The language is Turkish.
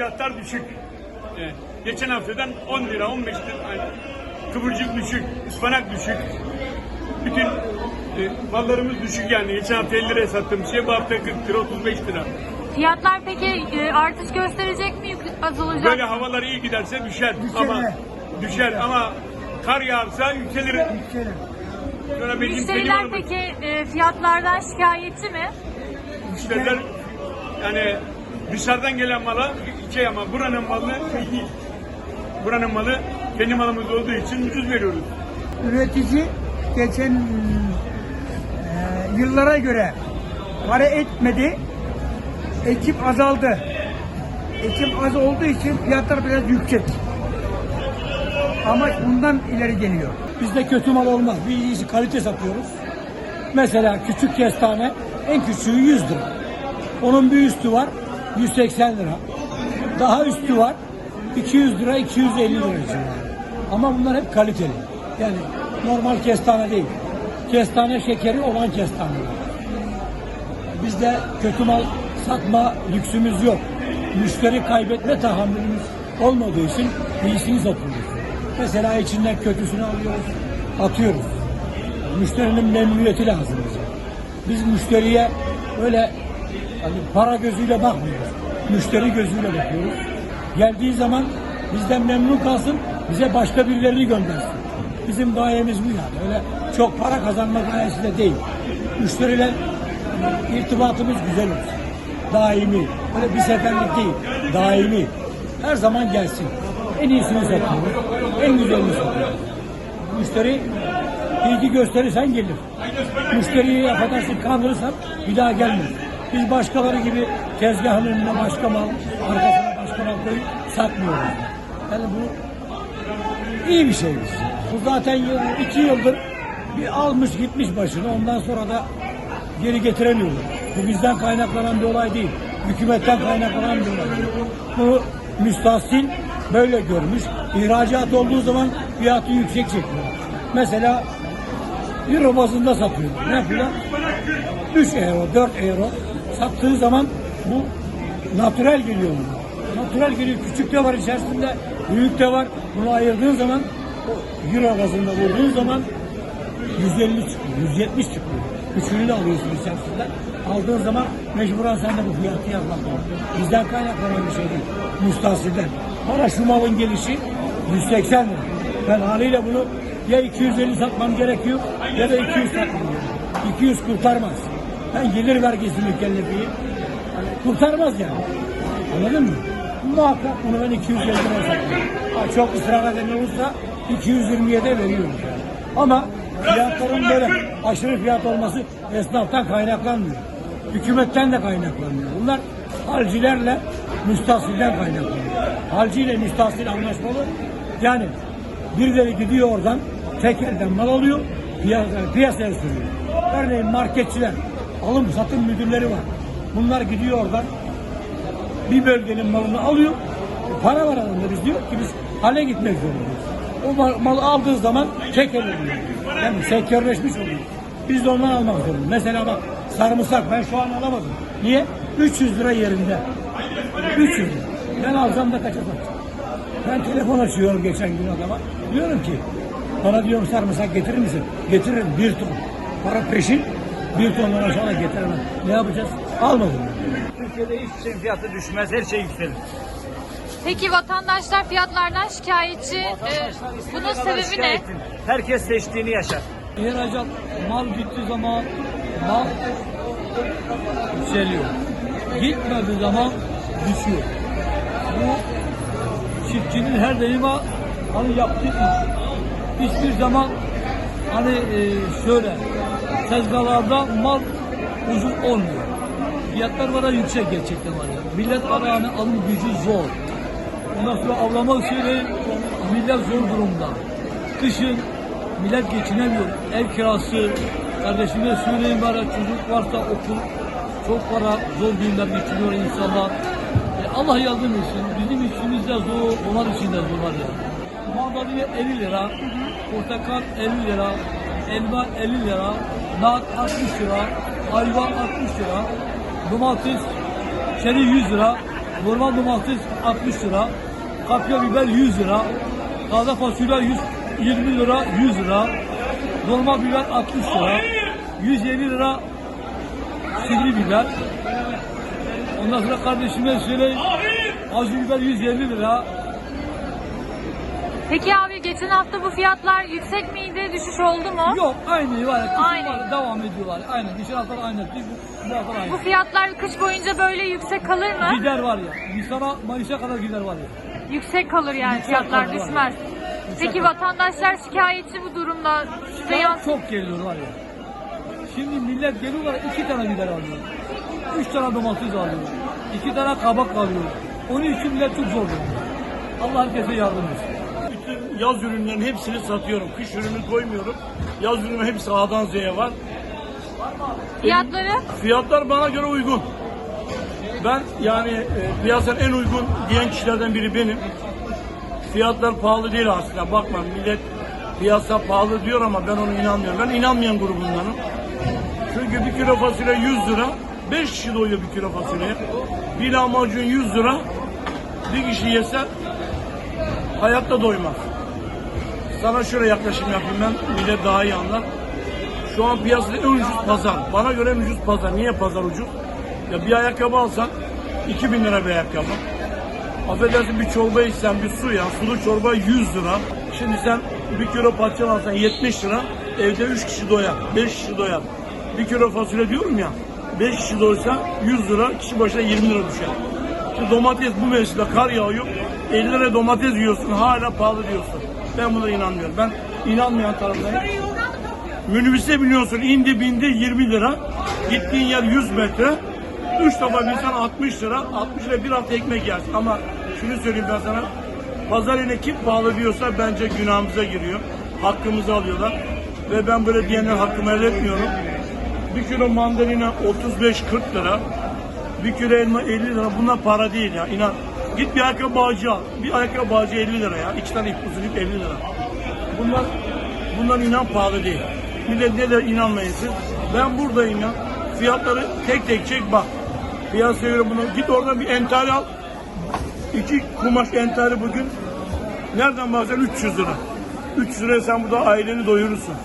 fiyatlar düşük. Ee, geçen haftadan 10 lira, 15 lira. Yani kıvırcık düşük, ıspanak düşük. Bütün e, mallarımız düşük yani. Geçen hafta 50 liraya sattığım şey bu hafta 40 lira, 35 lira. Fiyatlar peki e, artış gösterecek mi? Yük- Azalacak Böyle havalar iyi giderse düşer. Düşer ama mi? düşer ama kar yağarsa yükselir. Sonra bizim Müşteriler benim peki e, fiyatlardan şikayetçi mi? Müşteriler yani dışarıdan gelen mala şey ama buranın malı şey değil. Buranın malı kendi malımız olduğu için ucuz veriyoruz. Üretici geçen e, yıllara göre para etmedi. Ekim azaldı. Ekim az olduğu için fiyatlar biraz yüksek. Ama bundan ileri geliyor. Bizde kötü mal olmaz. Bir iyisi kalite satıyoruz. Mesela küçük kestane en küçüğü 100 lira. Onun bir üstü var 180 lira. Daha üstü var 200 lira 250 lira civarı. Ama bunlar hep kaliteli. Yani normal kestane değil. Kestane şekeri olan kestaneler. Bizde kötü mal satma lüksümüz yok. Müşteri kaybetme tahammülümüz olmadığı için iyisini satıyoruz. Mesela içinden kötüsünü alıyoruz, atıyoruz. Müşterinin memnuniyeti lazım bize. Biz müşteriye öyle hani para gözüyle bakmıyoruz. Müşteri gözüyle bakıyoruz. Geldiği zaman bizden memnun kalsın, bize başka birilerini göndersin. Bizim gayemiz bu yani. Öyle çok para kazanma gayesi de değil. Müşteriyle irtibatımız güzel olsun. Daimi. Böyle bir seferlik değil. Daimi. Her zaman gelsin. En iyisini satıyoruz. En güzelini satıyoruz. Müşteri ilgi gösterirsen gelir. Müşteriyi affedersin kandırırsan bir daha gelmez. Biz başkaları gibi tezgahın önüne başka mal, arkasına başka mal koyup satmıyoruz. Yani bu iyi bir şey biz. Bu zaten iki yıldır bir almış gitmiş başını ondan sonra da geri getiremiyorlar. Bu bizden kaynaklanan bir olay değil. Hükümetten kaynaklanan bir olay. Bu müstahsil böyle görmüş. İhracat olduğu zaman fiyatı yüksek çekiyor. Mesela Euro bazında satıyor. Ne yapıyor? 3 euro, 4 euro sattığı zaman bu natürel geliyor buna. Natürel geliyor. Küçük de var içerisinde, büyük de var. Bunu ayırdığın zaman euro bazında vurduğun zaman 150 çıkıyor, 170 çıkıyor. Üçünü de alıyorsun içerisinden. Aldığın zaman mecburen sen de bu fiyatı yazmak. Bizden kaynaklanan bir şey değil. Müstahsilden. Bana şu malın gelişi 180 lira. Ben haliyle bunu ya 250 satmam gerekiyor ya da 200 satmam gerekiyor. 200 kurtarmaz. Ben gelir vergisi mükellefiyim. Yani kurtarmaz yani. Anladın mı? Muhakkak bunu ben 250 lira satıyorum. Çok ısrar eden olursa 220'ye de veriyorum. Yani. Ama fiyatların böyle aşırı fiyat olması esnaftan kaynaklanmıyor. Hükümetten de kaynaklanmıyor. Bunlar halcilerle müstahsilden kaynaklanıyor. Halci ile müstahsil anlaşmalı. Yani birileri gidiyor oradan tek elden mal alıyor, piyasaya, piyasaya sürüyor. Örneğin marketçiler, alım satım müdürleri var. Bunlar gidiyor oradan bir bölgenin malını alıyor. Para var adamda biz diyor ki biz hale gitmek zorundayız. O mal, malı aldığı zaman tek el oluyor. Yani sektörleşmiş oluyor. Biz de ondan almak zorundayız. Mesela bak sarımsak ben şu an alamadım. Niye? 300 lira yerinde. 300 lira. Ben alsam da kaça? Ben telefon açıyorum geçen gün adama. Diyorum ki bana diyorum sarımsak getirir misin? Getiririm bir ton. Para peşin bir tondan aşağı getiremem. Ne yapacağız? Almadım. Türkiye'de hiçbir şeyin fiyatı düşmez, her şey yükselir. Peki vatandaşlar fiyatlardan şikayetçi. E, bunun Kadar sebebi ne? Herkes seçtiğini yaşar. İhracat mal gittiği zaman mal yükseliyor. Gitmediği zaman düşüyor. Bu çiftçinin her daima hani yaptığı iş. Hiçbir zaman hani e, şöyle tezgahlarda mal ucuz olmuyor. Fiyatlar var da yüksek gerçekten var ya. Millet var yani alım gücü zor. Ondan sonra avlamak şeyle millet zor durumda. Kışın millet geçinemiyor. Ev kirası, kardeşime söyleyeyim bari çocuk varsa okul, çok para, zor günler geçiriyor insanlar. E, Allah yardım etsin. Bizim işimiz de zor, onlar için de zor var ya. Mandalina 50 lira, portakal 50 lira, elma 50 lira, nar 60 lira, ayva 60 lira, domates çeri 100 lira, Normal domates 60 lira. Kapya biber 100 lira. Taze fasulye 120 lira 100 lira. Normal biber 60 lira. 150 lira sivri biber. Ondan sonra kardeşime söyleyeyim. Acı biber 150 lira. Peki abi geçen hafta bu fiyatlar yüksek miydi? Düşüş oldu mu? Yok aynı var. kışın Aynı. var, devam ediyorlar. Aynı. Geçen hafta da aynı. Bu, bu hafta aynı. Bu fiyatlar kış boyunca böyle yüksek kalır mı? Gider var ya. Nisan'a, Mayıs'a kadar gider var ya. Yüksek kalır yani Yüksek fiyatlar kalır, düşmez. Peki kalır. vatandaşlar şikayetçi bu durumda. Size yans- Çok geliyor var ya. Şimdi millet geliyorlar iki tane biber alıyor. Üç tane domates alıyor. iki tane kabak alıyor. Onun için millet çok zor durumda. Allah herkese yardım etsin. Yaz ürünlerinin hepsini satıyorum. Kış ürünü koymuyorum. Yaz ürünü hepsi A'dan Z'ye var. fiyatları Fiyatlar bana göre uygun. Ben yani e, piyasanın en uygun diyen kişilerden biri benim. Fiyatlar pahalı değil aslında. Bakma millet piyasa pahalı diyor ama ben ona inanmıyorum. Ben inanmayan grubundanım. Çünkü bir kilo fasulye 100 lira. 5 kişi doyuyor bir kilo fasulyeye. Bir lahmacun 100 lira. Bir kişi yese hayatta doymaz. Sana şöyle yaklaşım yapayım ben. Millet daha iyi anlar. Şu an piyasada en ucuz pazar. Bana göre en ucuz pazar. Niye pazar ucuz? Ya bir ayakkabı alsan 2000 lira bir ayakkabı. Affedersin bir çorba içsen bir su ya. Sulu çorba 100 lira. Şimdi sen bir kilo patlıcan alsan 70 lira. Evde 3 kişi doyar. 5 kişi doyar. Bir kilo fasulye diyorum ya. 5 kişi doysa 100 lira. Kişi başına 20 lira düşer. Şimdi domates bu mevsimde kar yağıyor. 50 lira domates yiyorsun. Hala pahalı diyorsun. Ben buna inanmıyorum. Ben inanmayan taraftayım. Minibüse biniyorsun indi bindi 20 lira. Gittiğin yer 100 metre. 3 defa binsen 60 lira. 60 lira bir hafta ekmek yersin. Ama şunu söyleyeyim ben sana. Pazar yerine kim pahalı diyorsa bence günahımıza giriyor. Hakkımızı alıyorlar. Ve ben böyle diyenler hakkımı elde etmiyorum. Bir kilo mandalina 35-40 lira. Bir kilo elma 50 lira. Bunlar para değil ya. İnan. Git bir ayakkabı bağcı al. Bir ayakkabı bağcı 50 lira ya. İki tane uzun ip 50 lira. Bunlar bunlar inan pahalı değil. Millet ne de inanmayın siz. Ben buradayım ya. Fiyatları tek tek çek bak. Piyasaya göre bunu git oradan bir entari al. İki kumaş entari bugün nereden baksan 300 lira. 300 liraya sen burada aileni doyurursun.